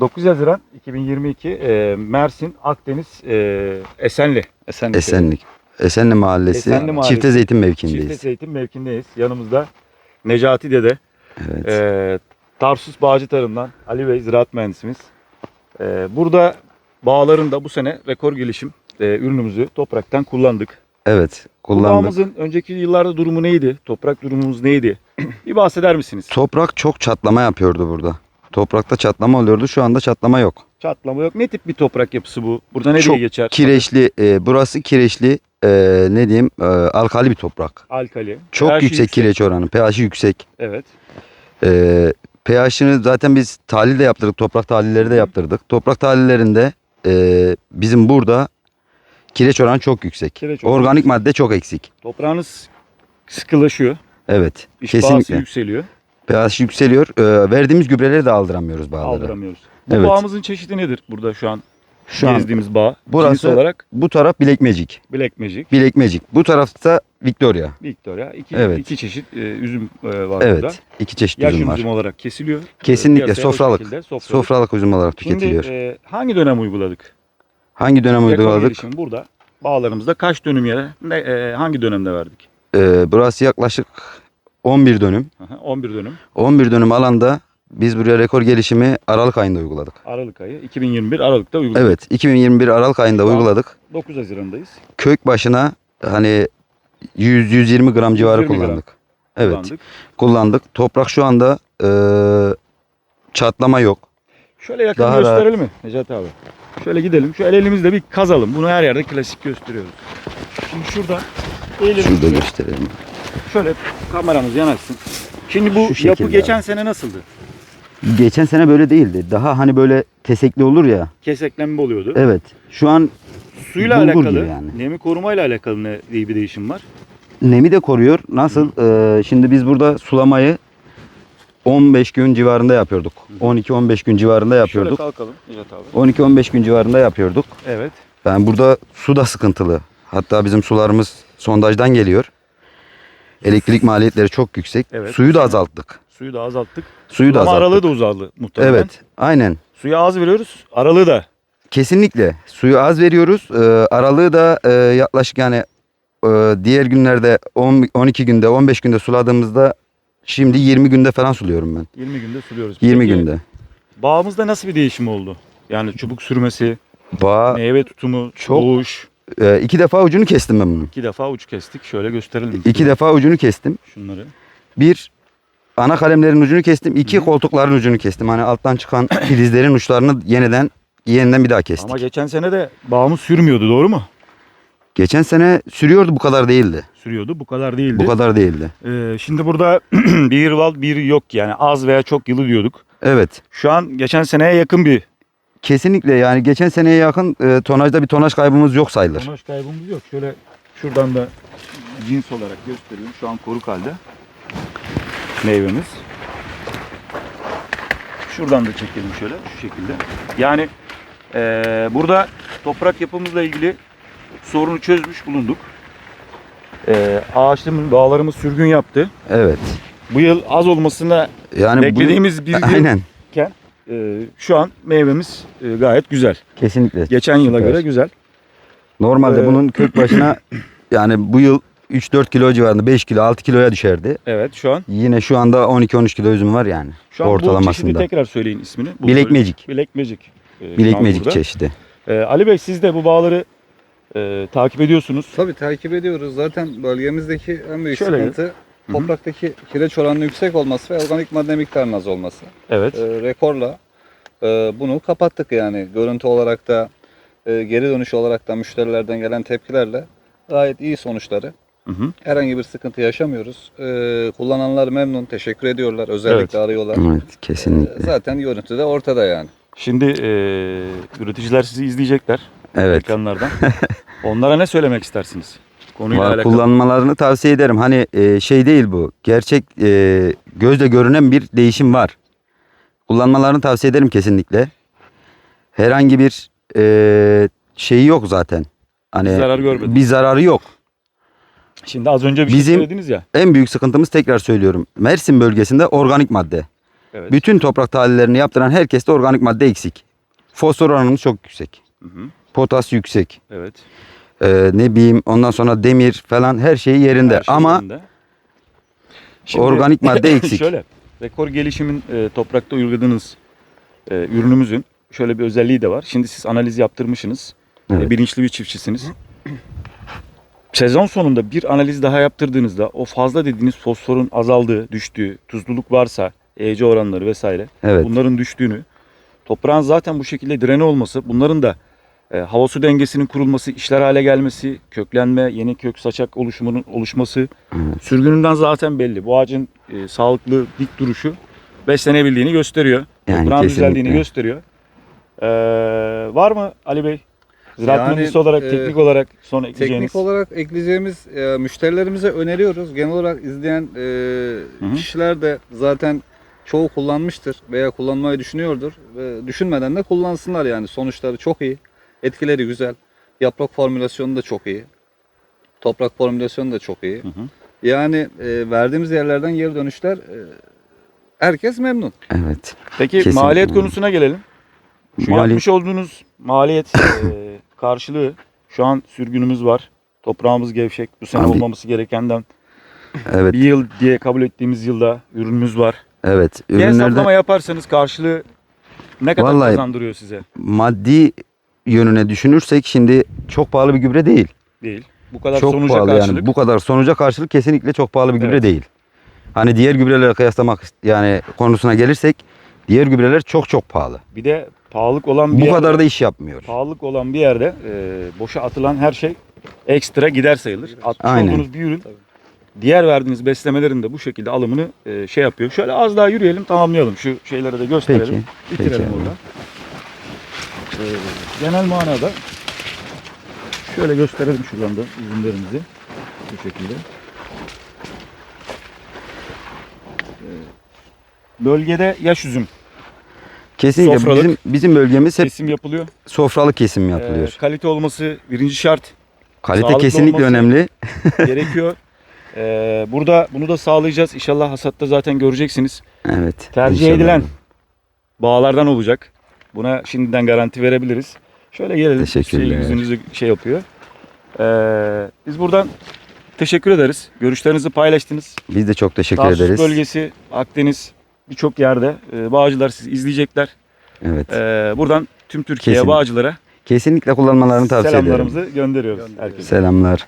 9 Haziran 2022 e, Mersin Akdeniz e, Esenli. Esenli. Esenlik. Esenli Mahallesi, Esenli Mahallesi. Çifte Zeytin mevkindeyiz. Çifte Zeytin mevkindeyiz. Yanımızda Necati Dede, Evet. e, Tarsus Bağcı Tarım'dan Ali Bey ziraat mühendisimiz. E, burada bağlarında bu sene rekor gelişim e, ürünümüzü topraktan kullandık. evet. Kullandık. bağımızın önceki yıllarda durumu neydi? Toprak durumumuz neydi? Bir bahseder misiniz? Toprak çok çatlama yapıyordu burada. Toprakta çatlama oluyordu. Şu anda çatlama yok. Çatlama yok. Ne tip bir toprak yapısı bu? Burada ne Çok diye geçer? Kireçli, e, burası kireçli, e, ne diyeyim, e, alkali bir toprak. Alkali. Çok pH 'i yüksek, kireç oranı. pH'i yüksek. Evet. E, pH'ini zaten biz tahlil de yaptırdık. Toprak tahlilleri de yaptırdık. Toprak tahlillerinde e, bizim burada kireç oranı çok yüksek. Kireç oranı Organik yüksek. madde çok eksik. Toprağınız sıkılaşıyor. Evet. İş kesinlikle. yükseliyor. pH yükseliyor. E, verdiğimiz gübreleri de aldıramıyoruz bağlara. Aldıramıyoruz. Bu Evet. bağımızın çeşidi nedir burada şu an Şu an gezdiğimiz bağ? burası- Cins olarak bu taraf Bilek Magic. Black Magic, Bilek Magic. Bu tarafta Victoria. Victoria. İki, Evet. iki çeşit e, üzüm e, var Evet. burada. iki çeşit Yaş üzüm var. üzüm olarak kesiliyor. Kesinlikle Piyasaya o sofralık. şekilde sofralık. Sofralık üzüm olarak Şimdi tüketiliyor. e, hangi dönem uyguladık? Hangi dönem Rekor uyguladık? gelişimi burada. Bağlarımızda kaç dönüm yere ne, e, hangi dönemde verdik? Ee, burası yaklaşık 11 dönüm. Aha, 11 dönüm. 11 dönüm alanda biz buraya rekor gelişimi Aralık ayında uyguladık. Aralık ayı 2021 Aralık'ta uyguladık. Evet 2021 Aralık ayında Şu uyguladık. 9 Haziran'dayız. Kök başına hani 100-120 gram civarı 120 gram kullandık. Evet Kullandık. kullandık. Toprak şu anda ee, çatlama yok. Şöyle yakın Daha gösterelim mi Necati abi? Şöyle gidelim. Şu el elimizde bir kazalım. Bunu her yerde klasik gösteriyoruz. Şimdi şurada eğilelim. Şurada gösterelim. Şöyle kameramız yanaşsın. Şimdi bu Şu yapı şekilde geçen sene nasıldı? Geçen sene böyle değildi. Daha hani böyle tesekli olur ya. Keseklenme oluyordu. Evet. Şu an Suyla bulgur alakalı, gibi yani. nemi korumayla alakalı ne diye bir değişim var? Nemi de koruyor. Nasıl? Ee, şimdi biz burada sulamayı 15 gün civarında yapıyorduk. 12-15 gün civarında Şöyle yapıyorduk. kalkalım Necati abi. 12-15 gün civarında yapıyorduk. Evet. Yani burada su da sıkıntılı. Hatta bizim sularımız sondajdan geliyor. Elektrik maliyetleri çok yüksek. Evet. Suyu da azalttık. Suyu da azalttık. Suyu da Ama azalttık. aralığı da uzaldı muhtemelen. Evet. Aynen. Suya az veriyoruz. Aralığı da. Kesinlikle. Suyu az veriyoruz. Ee, aralığı da e, yaklaşık yani e, diğer günlerde 10, 12 günde 15 günde suladığımızda şimdi 20 günde falan suluyorum ben. 20 günde suluyoruz. 20 Peki, günde. Bağımızda nasıl bir değişim oldu? Yani çubuk sürmesi, Bağ meyve tutumu, Çok- boğuş. E, iki defa ucunu kestim ben bunun. İki defa uç kestik. Şöyle gösterelim. İki defa ucunu kestim. Şunları. Bir ana kalemlerin ucunu kestim. iki hı. koltukların ucunu kestim. Hani alttan çıkan filizlerin uçlarını yeniden yeniden bir daha kestik. Ama geçen sene de bağımız sürmüyordu doğru mu? Geçen sene sürüyordu bu kadar değildi. Sürüyordu. Bu kadar değildi. Bu kadar değildi. Ee, şimdi burada bir val bir yok yani az veya çok yılı diyorduk. Evet. Şu an geçen seneye yakın bir Kesinlikle yani geçen seneye yakın e, tonajda bir tonaj kaybımız yok sayılır. tonaj kaybımız yok. Şöyle şuradan da cins olarak gösteriyorum. Şu an koruk halde meyvemiz. Şuradan da çekelim şöyle şu şekilde. Yani eee, burada toprak yapımızla ilgili sorunu çözmüş bulunduk. Eee ağaçlarımız, bağlarımız sürgün yaptı. Evet. Bu yıl az olmasına Yani bu- beklediğimiz bir yıl Aynen. Ee, şu an meyvemiz e, gayet güzel. Kesinlikle. Geçen yıla Süper. göre güzel. Normalde Ee, bunun kök başına yani bu yıl 3-4 kilo civarında 5 kilo 6 kiloya düşerdi. Evet şu an. Yine şu anda 12-13 kilo üzüm var yani. Şu an bu çeşidi ortalamasında. tekrar söyleyin ismini. Bu Bilek böyle- Magic. Bilek Magic. e, şu Bilek an Magic burada. çeşidi. Ee, Ali Bey siz de bu bağları e, takip ediyorsunuz. Tabii takip ediyoruz. Zaten bölgemizdeki en büyük Şöyle sıkıntı topraktaki kireç oranının yüksek olması ve organik madde miktarının az olması. Evet. Ee, rekorla e, bunu kapattık yani. Görüntü olarak da e, geri dönüş olarak da müşterilerden gelen tepkilerle gayet iyi sonuçları. Hı hı. Herhangi bir sıkıntı yaşamıyoruz. Ee, kullananlar memnun, teşekkür ediyorlar. Özellikle Evet. arıyorlar. Evet Ee, kesinlikle. zaten görüntü de ortada yani. Şimdi e, üreticiler sizi izleyecekler Evet. ekranlardan. Onlara ne söylemek istersiniz? Konuyla Valla alakalı. Kullanmalarını tavsiye ederim. Hani e, şey değil bu. Gerçek e, gözle görünen bir değişim var. Kullanmalarını tavsiye ederim kesinlikle. Herhangi bir e, şeyi yok zaten. Hani Bir zarar görmedim. Bir zararı yok. Şimdi az önce bir Bizim- şey söylediniz ya. En büyük sıkıntımız tekrar söylüyorum. Mersin bölgesinde organik madde. Evet. Bütün toprak tahlillerini yaptıran herkeste organik madde eksik. Fosfor oranımız çok yüksek. Hı hı. Potas yüksek. Evet. Ee, ne bileyim ondan sonra demir falan her şeyi yerinde. Her şey Ama yerinde. organik madde eksik. şöyle, rekor gelişimin e, toprakta uyguladığınız e, ürünümüzün şöyle bir özelliği de var. Şimdi siz analiz yaptırmışsınız. E, Evet. bilinçli bir çiftçisiniz. Sezon sonunda bir analiz daha yaptırdığınızda o fazla dediğiniz fosforun azaldığı, düştüğü, tuzluluk varsa, EC oranları vesaire evet. bunların düştüğünü, toprağın zaten bu şekilde direne olması, bunların da e, hava su dengesinin kurulması, işler hale gelmesi, köklenme, yeni kök saçak oluşumunun oluşması, Evet. sürgününden zaten belli. Bu ağacın e, sağlıklı dik duruşu beslenebildiğini gösteriyor. Yani Toprağın düzeldiğini gösteriyor. Ee, var mı Ali Bey? Ziraat Yani, mühendisi olarak, e, teknik olarak son ekleyeceğiniz. Teknik olarak ekleyeceğimiz e, müşterilerimize öneriyoruz. Genel olarak izleyen e, hı. kişiler de zaten çoğu kullanmıştır veya kullanmayı düşünüyordur. Ve düşünmeden de kullansınlar yani. Sonuçları çok iyi. Etkileri güzel. Yaprak formülasyonu da çok iyi. Toprak formülasyonu da çok iyi. Hı hı. Yani e, verdiğimiz yerlerden geri dönüşler e, herkes memnun. Evet. Peki Kesinlikle. maliyet konusuna gelelim. Şu Maliyet- yapmış olduğunuz maliyet e, karşılığı şu an sürgünümüz var. Toprağımız gevşek. Bu sene Abi- olmaması gerekenden Evet. bir yıl diye kabul ettiğimiz yılda ürünümüz var. Evet. Bir hesaplama Ürünlerde yaparsanız karşılığı ne kadar Vallahi- kazandırıyor size? maddi yönüne düşünürsek şimdi çok pahalı bir gübre değil. Değil. Bu kadar çok sonuca pahalı karşılık. yani. Bu kadar sonuca karşılık kesinlikle çok pahalı bir gübre Evet. değil. Hani diğer gübrelerle kıyaslamak yani konusuna gelirsek diğer gübreler çok çok pahalı. Bir de pahalılık olan bir Bu yerde, kadar da iş yapmıyor. pahalılık olan bir yerde e, boşa atılan her şey ekstra gider sayılır. Atmış Aynen. olduğunuz bir ürün diğer verdiğiniz beslemelerin de bu şekilde alımını e, şey yapıyor. Şöyle az daha yürüyelim tamamlayalım. Şu şeyleri de gösterelim. Peki. Bitirelim Peki. orada. E, genel manada şöyle gösterelim şuradan da ürünlerimizi. Bu şekilde. E, bölgede yaş üzüm Kesinlikle Sofralık. bizim bizim bölgemiz hep kesim yapılıyor. sofralık kesim yapılıyor. kalite olması birinci şart. Kalite sağlıklı kesinlikle olması- önemli. gerekiyor. Ee, burada bunu da sağlayacağız. İnşallah hasatta zaten göreceksiniz. Evet. Tercih inşallah. edilen bağlardan olacak. Buna şimdiden garanti verebiliriz. Şöyle gelelim. Teşekkürler. Şey, yüzünüzü şey yapıyor. Ee, biz buradan teşekkür ederiz. Görüşlerinizi paylaştınız. Biz de çok teşekkür Tarsus ederiz. bölgesi, Akdeniz birçok yerde e, bağcılar sizi izleyecekler. Evet. Ee, buradan tüm Türkiye'ye Kesin. bağcılara Kesinlikle kullanmalarını tavsiye ederim. selamlarımızı gönderiyoruz Gönderiyoruz. herkese. Selamlar.